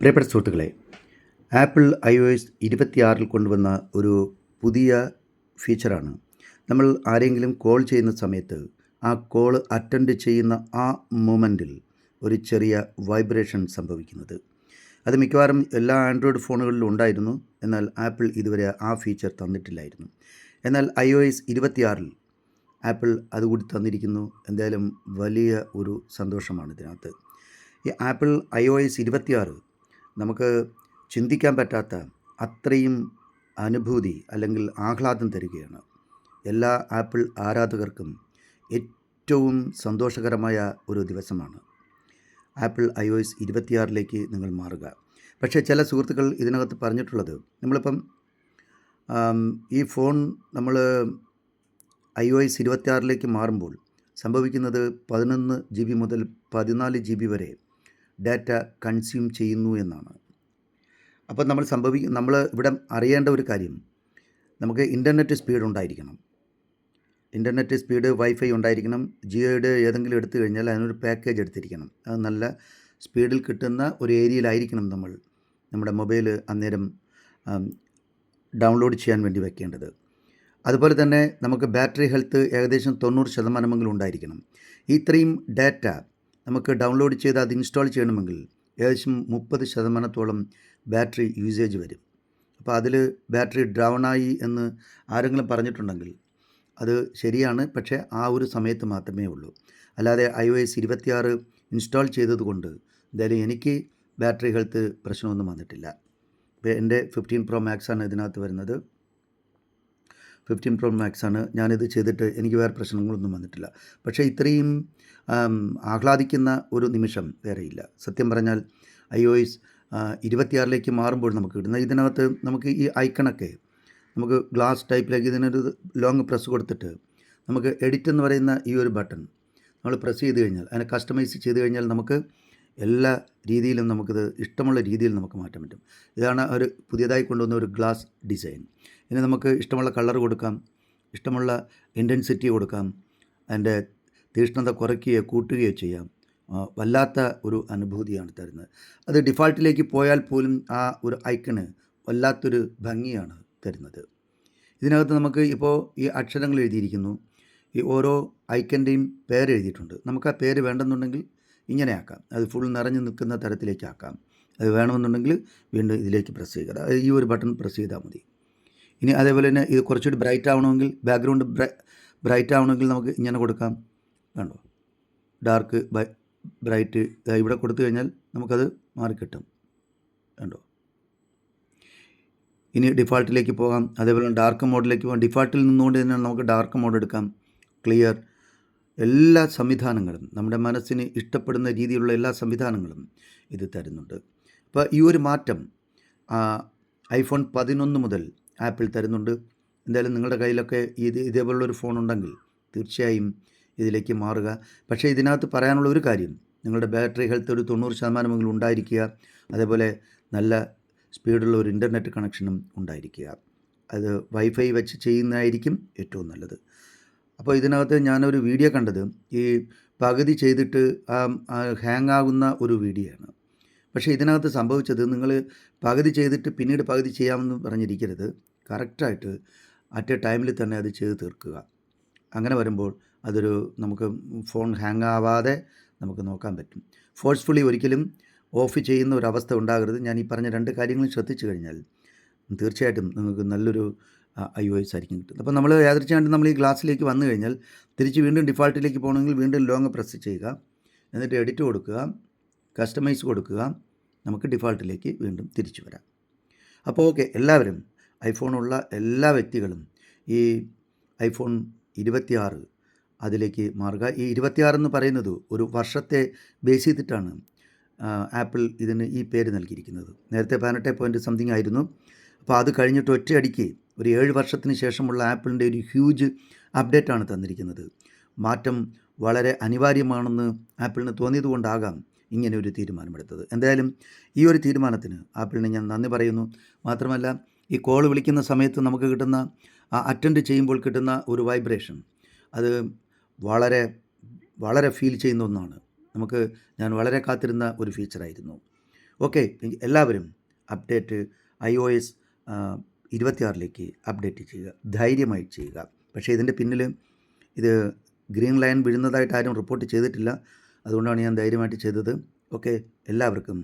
പ്രിയപ്പെട്ട സുഹൃത്തുക്കളെ apple I O S ഇരുപത്തിയാറിൽ കൊണ്ടുവന്ന ഒരു പുതിയ ഫീച്ചറാണ്. നമ്മൾ ആരെങ്കിലും കോൾ ചെയ്യുന്ന സമയത്ത് ആ കോൾ അറ്റൻഡ് ചെയ്യുന്ന ആ മൊമെന്റിൽ ഒരു ചെറിയ വൈബ്രേഷൻ സംഭവിക്കുന്നത്. അത് മിക്കവാറും എല്ലാ ആൻഡ്രോയിഡ് ഫോണുകളിലും ഉണ്ടായിരുന്നു. എന്നാൽ ആപ്പിൾ ഇതുവരെ ആ ഫീച്ചർ തന്നിട്ടില്ലായിരുന്നു. എന്നാൽ ഐ ഒ എസ് ഇരുപത്തിയാറിൽ ആപ്പിൾ അതുകൂടി തന്നിരിക്കുന്നു. എന്തായാലും വലിയ ഒരു സന്തോഷമാണ് ഇതിനകത്ത്. ഈ ആപ്പിൾ ഐ ഒ എസ് ഇരുപത്തിയാറ് നമുക്ക് ചിന്തിക്കാൻ പറ്റാത്ത അത്രയും അനുഭൂതി അല്ലെങ്കിൽ ആഹ്ലാദം തരികയാണ്. എല്ലാ ആപ്പിൾ ആരാധകർക്കും ഏറ്റവും സന്തോഷകരമായ ഒരു ദിവസമാണ്. ആപ്പിൾ ഐ ഒ എസ് ഇരുപത്തിയാറിലേക്ക് നിങ്ങൾ മാറുക. പക്ഷേ ചില സുഹൃത്തുക്കൾ ഇതിനകത്ത് പറഞ്ഞിട്ടുള്ളത് നമ്മളിപ്പം ഈ ഫോൺ നമ്മൾ ഐ ഒ എസ് ഇരുപത്തിയാറിലേക്ക് മാറുമ്പോൾ സംഭവിക്കുന്നത് പതിനൊന്ന് ജി ബി മുതൽ പതിനാല് ജി ബി വരെ ഡാറ്റ കൺസ്യൂം ചെയ്യുന്നു എന്നാണ്. അപ്പോൾ നമ്മൾ സംഭവിക്കും നമ്മൾ ഇവിടെ അറിയേണ്ട ഒരു കാര്യം. നമുക്ക് ഇന്റർനെറ്റ് സ്പീഡ് ഉണ്ടായിരിക്കണം. ഇന്റർനെറ്റ് സ്പീഡ് വൈഫൈ ഉണ്ടായിരിക്കണം. ജിയോയുടെ ഏതെങ്കിലും എടുത്തു കഴിഞ്ഞാൽ അതിനൊരു പാക്കേജ് എടുത്തിരിക്കണം. അത് നല്ല സ്പീഡിൽ കിട്ടുന്ന ഒരു ഏരിയയിലായിരിക്കണം നമ്മൾ നമ്മുടെ മൊബൈൽ അന്നേരം ഡൗൺലോഡ് ചെയ്യാൻ വേണ്ടി വെക്കേണ്ടത്. അതുപോലെ തന്നെ നമുക്ക് ബാറ്ററി ഹെൽത്ത് ഏകദേശം തൊണ്ണൂറ് ശതമാനമെങ്കിലും ഉണ്ടായിരിക്കണം. ഇത്രയും ഡാറ്റ നമുക്ക് ഡൗൺലോഡ് ചെയ്ത് അത് ഇൻസ്റ്റാൾ ചെയ്യണമെങ്കിൽ ഏകദേശം മുപ്പത് ശതമാനത്തോളം ബാറ്ററി യൂസേജ് വരും. അപ്പോൾ അതിൽ ബാറ്ററി ഡൗൺ ആയി എന്ന് ആരെങ്കിലും പറഞ്ഞിട്ടുണ്ടെങ്കിൽ അത് ശരിയാണ് പക്ഷേ ആ ഒരു സമയത്ത് മാത്രമേ ഉള്ളൂ. അല്ലാതെ ഐ ഒ എസ് ഇരുപത്തിയാറ് ഇൻസ്റ്റാൾ ചെയ്തതുകൊണ്ട് എന്തായാലും എനിക്ക് ബാറ്ററി ഹെൽത്ത് പ്രശ്നമൊന്നും വന്നിട്ടില്ല. എന്റെ ഫിഫ്റ്റീൻ പ്രോ മാക്സാണ് ഇതിനകത്ത് വരുന്നത്. ഫിഫ്റ്റീൻ പ്രോ മാക്സ് ആണ്. ഞാനിത് ചെയ്തിട്ട് എനിക്ക് വേറെ പ്രശ്നങ്ങളൊന്നും വന്നിട്ടില്ല. പക്ഷേ ഇത്രയും ആഹ്ലാദിക്കുന്ന ഒരു നിമിഷം വേറെയില്ല. സത്യം പറഞ്ഞാൽ ഐ ഒ എസ് ഇരുപത്തിയാറിലേക്ക് മാറുമ്പോൾ നമുക്ക് കിട്ടുന്ന ഇതിനകത്ത് നമുക്ക് ഈ ഐക്കണൊക്കെ നമുക്ക് ഗ്ലാസ് ടൈപ്പിലേക്ക് ഇതിനൊരു ലോങ് പ്രസ് കൊടുത്തിട്ട് നമുക്ക് എഡിറ്റ് എന്ന് പറയുന്ന ഈ ഒരു ബട്ടൺ നമ്മൾ പ്രസ് ചെയ്ത് കഴിഞ്ഞാൽ അതിനെ കസ്റ്റമൈസ് ചെയ്ത് കഴിഞ്ഞാൽ നമുക്ക് എല്ലാ രീതിയിലും നമുക്കിത് ഇഷ്ടമുള്ള രീതിയിൽ നമുക്ക് മാറ്റാൻ പറ്റും. ഇതാണ് ഒരു പുതിയതായി കൊണ്ടുവന്ന ഒരു ഗ്ലാസ് ഡിസൈൻ. ഇനി നമുക്ക് ഇഷ്ടമുള്ള കളർ കൊടുക്കാം ഇഷ്ടമുള്ള ഇന്റൻസിറ്റി കൊടുക്കാം അതിന്റെ തീഷ്ണത കുറയ്ക്കുകയോ കൂട്ടുകയോ ചെയ്യാം. വല്ലാത്ത ഒരു അനുഭൂതിയാണ് തരുന്നത്. അത് ഡിഫാൾട്ടിലേക്ക് പോയാൽ പോലും ആ ഒരു ഐക്കണ് വല്ലാത്തൊരു ഭംഗിയാണ് തരുന്നത്. ഇതിനകത്ത് നമുക്ക് ഇപ്പോൾ ഈ അക്ഷരങ്ങൾ എഴുതിയിരിക്കുന്നു. ഈ ഓരോ ഐക്കന്റെയും പേര് എഴുതിയിട്ടുണ്ട്. നമുക്ക് ആ പേര് വേണ്ടെന്നുണ്ടെങ്കിൽ ഇങ്ങനെ ആക്കാം അത് ഫുൾ നിറഞ്ഞു നിൽക്കുന്ന തരത്തിലേക്കാക്കാം. അത് വേണമെന്നുണ്ടെങ്കിൽ വീണ്ടും ഇതിലേക്ക് പ്രസ് ചെയ്യുക. ഈ ഒരു ബട്ടൺ പ്രസ് ചെയ്താൽ മതി. ഇനി അതേപോലെ തന്നെ ഇത് കുറച്ചുകൂടി ബ്രൈറ്റ് ആവണമെങ്കിൽ ബാക്ക്ഗ്രൗണ്ട് ബ്രൈറ്റ് ആവണമെങ്കിൽ നമുക്ക് ഇങ്ങനെ കൊടുക്കാം. വേണ്ടോ ഡാർക്ക് ബ്രൈറ്റ് ഇവിടെ കൊടുത്തു കഴിഞ്ഞാൽ നമുക്കത് മാറിക്കിട്ടും വേണ്ടോ ഇനി ഡിഫാൾട്ടിലേക്ക് പോകാം. അതേപോലെ ഡാർക്ക് മോഡിലേക്ക് പോകാം. ഡിഫാൾട്ടിൽ നിന്നുകൊണ്ട് തന്നെ നമുക്ക് ഡാർക്ക് മോഡ് എടുക്കാം. ക്ലിയർ എല്ലാ സംവിധാനങ്ങളും നമ്മുടെ മനസ്സിന് ഇഷ്ടപ്പെടുന്ന രീതിയിലുള്ള എല്ലാ സംവിധാനങ്ങളും ഇത് തരുന്നുണ്ട്. അപ്പോൾ ഈ ഒരു മാറ്റം ഐഫോൺ പതിനൊന്ന് മുതൽ ആപ്പിൾ തരുന്നുണ്ട്. എന്തായാലും നിങ്ങളുടെ കയ്യിലൊക്കെ ഇത് ഇതേപോലുള്ളൊരു ഫോൺ ഉണ്ടെങ്കിൽ തീർച്ചയായും ഇതിലേക്ക് മാറുക. പക്ഷേ ഇതിനകത്ത് പറയാനുള്ള ഒരു കാര്യം നിങ്ങളുടെ ബാറ്ററി ഹെൽത്ത് ഒരു തൊണ്ണൂറ് ശതമാനമെങ്കിലും ഉണ്ടായിരിക്കുക. അതേപോലെ നല്ല സ്പീഡുള്ള ഒരു ഇന്റർനെറ്റ് കണക്ഷനും ഉണ്ടായിരിക്കുക. അത് വൈഫൈ വെച്ച് ചെയ്യുന്നതായിരിക്കും ഏറ്റവും നല്ലത്. അപ്പോൾ ഇതിനകത്ത് ഞാനൊരു വീഡിയോ കണ്ടത്. ഈ പകുതി ചെയ്തിട്ട് ഹാങ് ആകുന്ന ഒരു വീഡിയോ ആണ് പക്ഷേ ഇതിനകത്ത് സംഭവിച്ചത് നിങ്ങൾ പകുതി ചെയ്തിട്ട് പിന്നീട് പകുതി ചെയ്യാമെന്ന് പറഞ്ഞിരിക്കരുത്. കറക്റ്റായിട്ട് അറ്റ് എ ടൈമിൽ തന്നെ അത് ചെയ്ത് തീർക്കുക. അങ്ങനെ വരുമ്പോൾ അതൊരു നമുക്ക് ഫോൺ ഹാങ് ആവാതെ നമുക്ക് നോക്കാൻ പറ്റും. ഫോഴ്സ്ഫുള്ളി ഒരിക്കലും ഓഫ് ചെയ്യുന്ന ഒരു അവസ്ഥ ഉണ്ടാകരുത്. ഞാൻ ഈ പറഞ്ഞ രണ്ട് കാര്യങ്ങളും ശ്രദ്ധിച്ചു കഴിഞ്ഞാൽ തീർച്ചയായിട്ടും നിങ്ങൾക്ക് നല്ലൊരു ഐ ഒ എസ് ആയിരിക്കും കിട്ടുന്നത്. അപ്പോൾ നമ്മൾ യാദൃച്ഛയായിട്ട് നമ്മൾ ഈ ഗ്ലാസ്സിലേക്ക് വന്നു കഴിഞ്ഞാൽ തിരിച്ച് വീണ്ടും ഡിഫാൾട്ടിലേക്ക് പോകണമെങ്കിൽ വീണ്ടും ലോങ് പ്രസ് ചെയ്യുക. എന്നിട്ട് എഡിറ്റ് കൊടുക്കുക. കസ്റ്റമൈസ് കൊടുക്കുക. നമുക്ക് ഡിഫാൾട്ടിലേക്ക് വീണ്ടും തിരിച്ചു വരാം. അപ്പോൾ ഓക്കെ എല്ലാവരും ഐഫോണുള്ള എല്ലാ വ്യക്തികളും ഈ ഐഫോൺ ഇരുപത്തിയാറ് അതിലേക്ക് മാറുക. ഈ ഇരുപത്തിയാറ് എന്ന് പറയുന്നത് ഒരു വർഷത്തെ ബേസ് ചെയ്തിട്ടാണ് ആപ്പിൾ ഇതിന് ഈ പേര് നൽകിയിരിക്കുന്നത്. നേരത്തെ പതിനെട്ട് പോയിന്റ് സംതിങ് ആയിരുന്നു. അപ്പോൾ അത് കഴിഞ്ഞിട്ട് ഒറ്റയടിക്ക് ഒരു ഏഴ് വർഷത്തിന് ശേഷമുള്ള ആപ്പിളിന്റെ ഒരു ഹ്യൂജ് അപ്ഡേറ്റാണ് തന്നിരിക്കുന്നത്. മാറ്റം വളരെ അനിവാര്യമാണെന്ന് ആപ്പിളിന് തോന്നിയതുകൊണ്ടാകാം ഇങ്ങനെ ഒരു തീരുമാനമെടുത്തത്. എന്തായാലും ഈ ഒരു തീരുമാനത്തിന് ആപ്പിളിന് ഞാൻ നന്ദി പറയുന്നു. മാത്രമല്ല ഈ കോൾ വിളിക്കുന്ന സമയത്ത് നമുക്ക് കിട്ടുന്ന ആ അറ്റൻഡ് ചെയ്യുമ്പോൾ കിട്ടുന്ന ഒരു വൈബ്രേഷൻ അത് വളരെ വളരെ ഫീൽ ചെയ്യുന്ന ഒന്നാണ്. നമുക്ക് ഞാൻ വളരെ കാത്തിരുന്ന ഒരു ഫീച്ചറായിരുന്നു. ഓക്കെ എല്ലാവരും അപ്ഡേറ്റ് ഐ ഒ എസ് ഇരുപത്തിയാറിലേക്ക് അപ്ഡേറ്റ് ചെയ്യുക ധൈര്യമായി ചെയ്യുക. പക്ഷേ ഇതിന്റെ പിന്നിൽ ഇത് ഗ്രീൻ ലൈൻ വീഴുന്നതായിട്ട് ആരും റിപ്പോർട്ട് ചെയ്തിട്ടില്ല. അതുകൊണ്ടാണ് ഞാൻ ധൈര്യമായിട്ട് ചെയ്തത്. ഓക്കെ എല്ലാവർക്കും